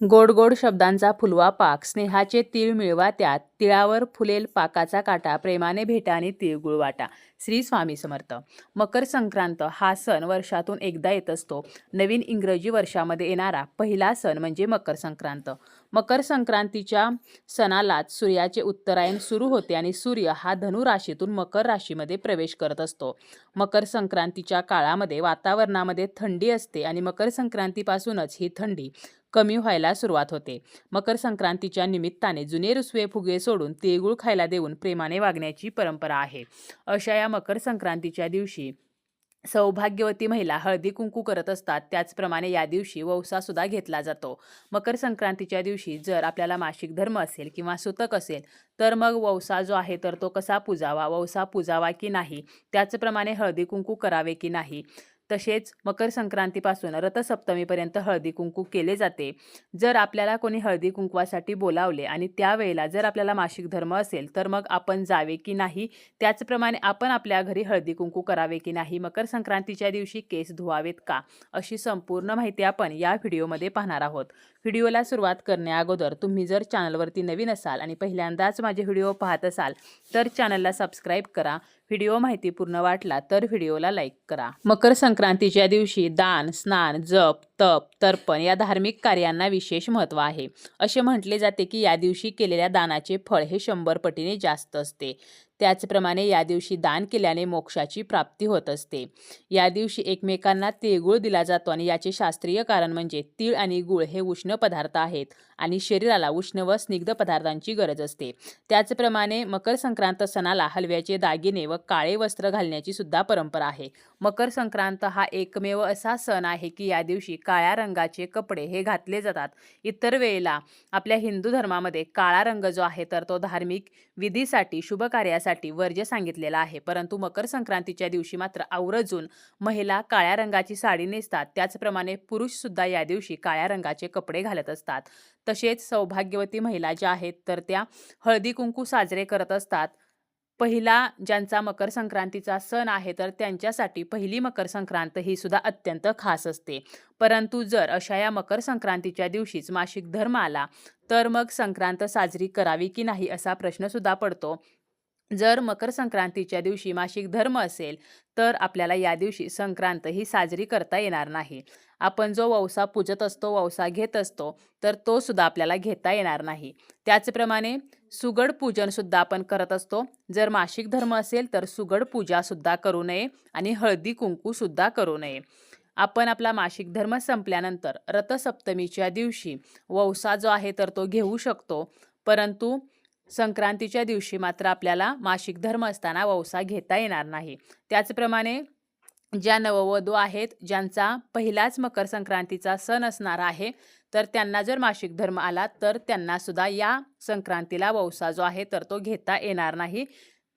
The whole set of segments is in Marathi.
गोड गोड शब्दांचा फुलवा पाक स्नेहाचे तीळ मिळवा त्यात तिळावर फुलेल पाकाचा काटा प्रेमाने भेटा आणि तिळगुळ वाटा. श्री स्वामी समर्थ. मकर संक्रांत हा सण वर्षातून एकदा येत असतो. नवीन इंग्रजी वर्षामध्ये येणारा पहिला सण म्हणजे मकर संक्रांत. मकर संक्रांतीच्या सणालाच सूर्याचे उत्तरायण सुरू होते आणि सूर्य हा धनु राशीतून मकर राशीमध्ये प्रवेश करत असतो. मकर संक्रांतीच्या काळामध्ये वातावरणामध्ये थंडी असते आणि मकर संक्रांतीपासूनच ही थंडी कमी व्हायला सुरुवात होते. मकर संक्रांतीच्या निमित्ताने जुने रुसवे फुगे सोडून तिळगुळ खायला देऊन प्रेमाने वागण्याची परंपरा आहे. अशा या मकर संक्रांतीच्या दिवशी सौभाग्यवती महिला हळदी कुंकू करत असतात. त्याचप्रमाणे या दिवशी वौसासुद्धा घेतला जातो. मकर संक्रांतीच्या दिवशी जर आपल्याला मासिक धर्म असेल किंवा सुतक असेल तर मग वौसा जो आहे तर तो कसा पूजावा? वौसा पूजावा की नाही? त्याचप्रमाणे हळदी कुंकू करावे की नाही? तसेच मकर संक्रांतीपासून रथसप्तमीपर्यंत हळदी कुंकू केले जाते. जर आपल्याला कोणी हळदी कुंकवासाठी बोलावले आणि त्यावेळेला जर आपल्याला मासिक धर्म असेल तर मग आपण जावे की नाही? त्याचप्रमाणे आपण आपल्या घरी हळदी कुंकू करावे की नाही? मकर संक्रांतीच्या दिवशी केस धुवावेत का? अशी संपूर्ण माहिती आपण या व्हिडिओमध्ये पाहणार आहोत. व्हिडिओला सुरुवात करण्याअगोदर तुम्ही जर चॅनलवरती नवीन असाल आणि पहिल्यांदाच माझे व्हिडिओ पाहत असाल तर चॅनलला सबस्क्राईब करा. व्हिडिओ माहितीपूर्ण वाटला तर व्हिडिओला लाईक करा. मकर संक्रांत संक्रांतीच्या दिवशी दान स्नान जप तप तर्पण या धार्मिक कार्यांना विशेष महत्त्व आहे. असे म्हटले जाते की या दिवशी केलेल्या दानाचे फळ हे शंभर पटीने जास्त असते. त्याचप्रमाणे या दिवशी दान केल्याने मोक्षाची प्राप्ती होत असते. या दिवशी एकमेकांना तिळगुळ दिला जातो आणि याचे शास्त्रीय कारण म्हणजे तीळ आणि गुळ हे उष्ण पदार्थ आहेत आणि शरीराला उष्ण व स्निग्ध पदार्थांची गरज असते. त्याचप्रमाणे मकर संक्रांत सणाला हलव्याचे दागिने व काळे वस्त्र घालण्याची सुद्धा परंपरा आहे. मकर संक्रांत हा एकमेव असा सण आहे की या दिवशी काळ्या रंगाचे कपडे हे घातले जातात. इतर वेळेला आपल्या हिंदू धर्मामध्ये काळा रंग जो आहे तर तो धार्मिक विधीसाठी शुभ कार्यासाठी वर्ज्य सांगितलेला आहे. परंतु मकर संक्रांतीच्या दिवशी मात्र आवर्जून महिला काळ्या रंगाची साडी नेसतात. त्याचप्रमाणे पुरुष सुद्धा या दिवशी काळ्या रंगाचे कपडे घालत असतात. तसेच सौभाग्यवती महिला ज्या आहेत तर त्या हळदी कुंकू साजरे करत असतात. पहिला ज्यांचा मकर संक्रांतीचा सण आहे तर त्यांच्यासाठी पहिली मकर संक्रांत ही सुद्धा अत्यंत खास असते. परंतु जर अशा या मकर संक्रांतीच्या दिवशीच मासिक धर्म आला तर मग संक्रांत साजरी करावी की नाही असा प्रश्नसुद्धा पडतो. जर मकर संक्रांतीच्या दिवशी मासिक धर्म असेल तर आपल्याला या दिवशी संक्रांत ही साजरी करता येणार नाही. आपण जो वौसा पूजत असतो वौसा घेत असतो तर तो सुद्धा आपल्याला घेता येणार नाही. त्याचप्रमाणे सुगड पूजन सुद्धा आपण करत असतो. जर मासिक धर्म असेल तर सुगड पूजा सुद्धा करू नये आणि हळदी कुंकू सुद्धा करू नये. आपण आपला मासिक धर्म संपल्यानंतर रथसप्तमीच्या दिवशी वौसा जो आहे तर तो घेऊ शकतो. परंतु संक्रांतीच्या दिवशी मात्र आपल्याला मासिक धर्म असताना वौसा घेता येणार नाही. त्याचप्रमाणे ज्या नववधू आहेत ज्यांचा पहिलाच मकर संक्रांतीचा सण असणार आहे तर त्यांना जर मासिक धर्म आला तर त्यांनासुद्धा या संक्रांतीला वौसा जो आहे तर तो घेता येणार नाही.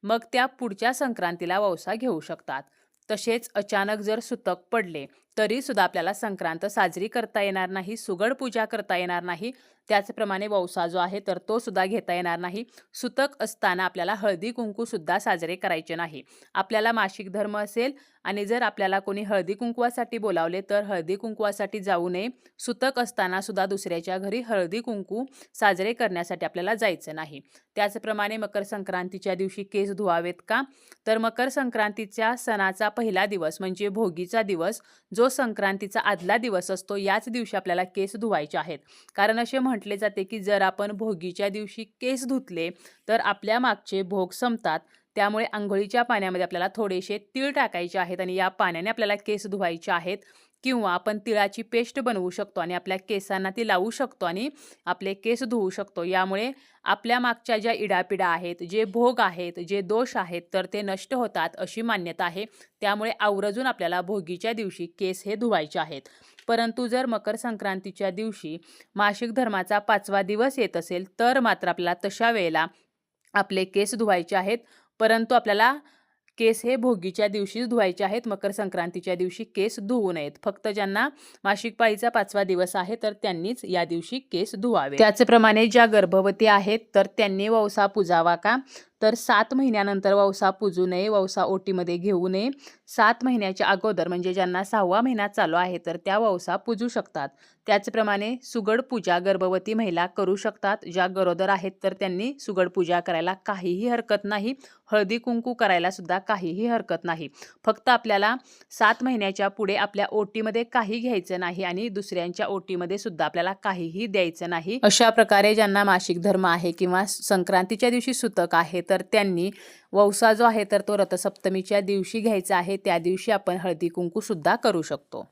मग त्या पुढच्या संक्रांतीला वौसा घेऊ शकतात. तसेच अचानक जर सुतक पडले तरीसुद्धा आपल्याला संक्रांत साजरी करता येणार नाही सुगड पूजा करता येणार नाही. त्याचप्रमाणे वौसा जो आहे तर तो सुद्धा घेता येणार नाही. सुतक असताना आपल्याला हळदी कुंकूसुद्धा साजरे करायचे नाही. आपल्याला मासिक धर्म असेल आणि जर आपल्याला कोणी हळदी कुंकवासाठी बोलावले तर हळदी कुंकवासाठी जाऊ नये. सुतक असताना सुद्धा दुसऱ्याच्या घरी हळदी कुंकू साजरे करण्यासाठी आपल्याला जायचं नाही. त्याचप्रमाणे मकर संक्रांतीच्या दिवशी केस धुवावेत का? तर मकर संक्रांतीच्या सणाचा पहिला दिवस म्हणजे भोगीचा दिवस जो संक्रांतीचा आदला दिवस असतो याच दिवशी आपल्याला केस धुवायचे आहेत. कारण असे म्हटले जाते की जर आपण भोगीच्या दिवशी केस धुतले तर आपल्या मागचे भोग संपतात. त्यामुळे आंघोळीच्या पाण्यामध्ये आपल्याला थोडेसे तीळ टाकायचे आहेत आणि या पाण्याने आपल्याला केस धुवायचे आहेत. किंवा आपण तिळाची पेस्ट बनवू शकतो आणि आपल्या केसांना ती लावू शकतो आणि आपले केस धुवू शकतो. यामुळे आपल्या मागच्या ज्या इडापिडा आहेत जे भोग आहेत जे दोष आहेत तर ते नष्ट होतात अशी मान्यता आहे. त्यामुळे आवर्जून आपल्याला भोगीच्या दिवशी केस हे धुवायचे आहेत. परंतु जर मकर संक्रांतीच्या दिवशी मासिक धर्माचा पाचवा दिवस येत असेल तर मात्र आपल्याला तशा वेळेला आपले केस धुवायचे आहेत. परंतु आपल्याला केस हे भोगीच्या दिवशीच धुवायचे आहेत. मकर संक्रांतीच्या दिवशी केस धुवू नयेत. फक्त ज्यांना मासिक पाळीचा पाचवा दिवस आहे तर त्यांनीच या दिवशी केस धुवावे. त्याचप्रमाणे ज्या गर्भवती आहेत तर त्यांनी वौसा पुजावा का? तर सात महिन्यानंतर ववसा पूजू नये वौसा ओटीमध्ये घेऊ नये. सात महिन्याच्या अगोदर म्हणजे ज्यांना सहावा महिना चालू आहे तर त्या ववसा पूजू शकतात. त्याचप्रमाणे सुगड पूजा गर्भवती महिला करू शकतात. ज्या गरोदर आहेत तर त्यांनी सुगड पूजा करायला काहीही हरकत नाही. हळदी कुंकू करायला सुद्धा काहीही हरकत नाही. फक्त आपल्याला सात महिन्याच्या पुढे आपल्या ओटीमध्ये काही घ्यायचं नाही आणि दुसऱ्यांच्या ओटीमध्ये सुद्धा आपल्याला काहीही द्यायचं नाही. अशा प्रकारे ज्यांना मासिक धर्म आहे किंवा संक्रांतीच्या दिवशी सुतक आहे तर तर त्यांनी वौसा जो आहे तर तो रथसप्तमीच्या दिवशी घ्यायचा आहे. त्या दिवशी आपण हळदी कुंकू सुद्धा करू शकतो.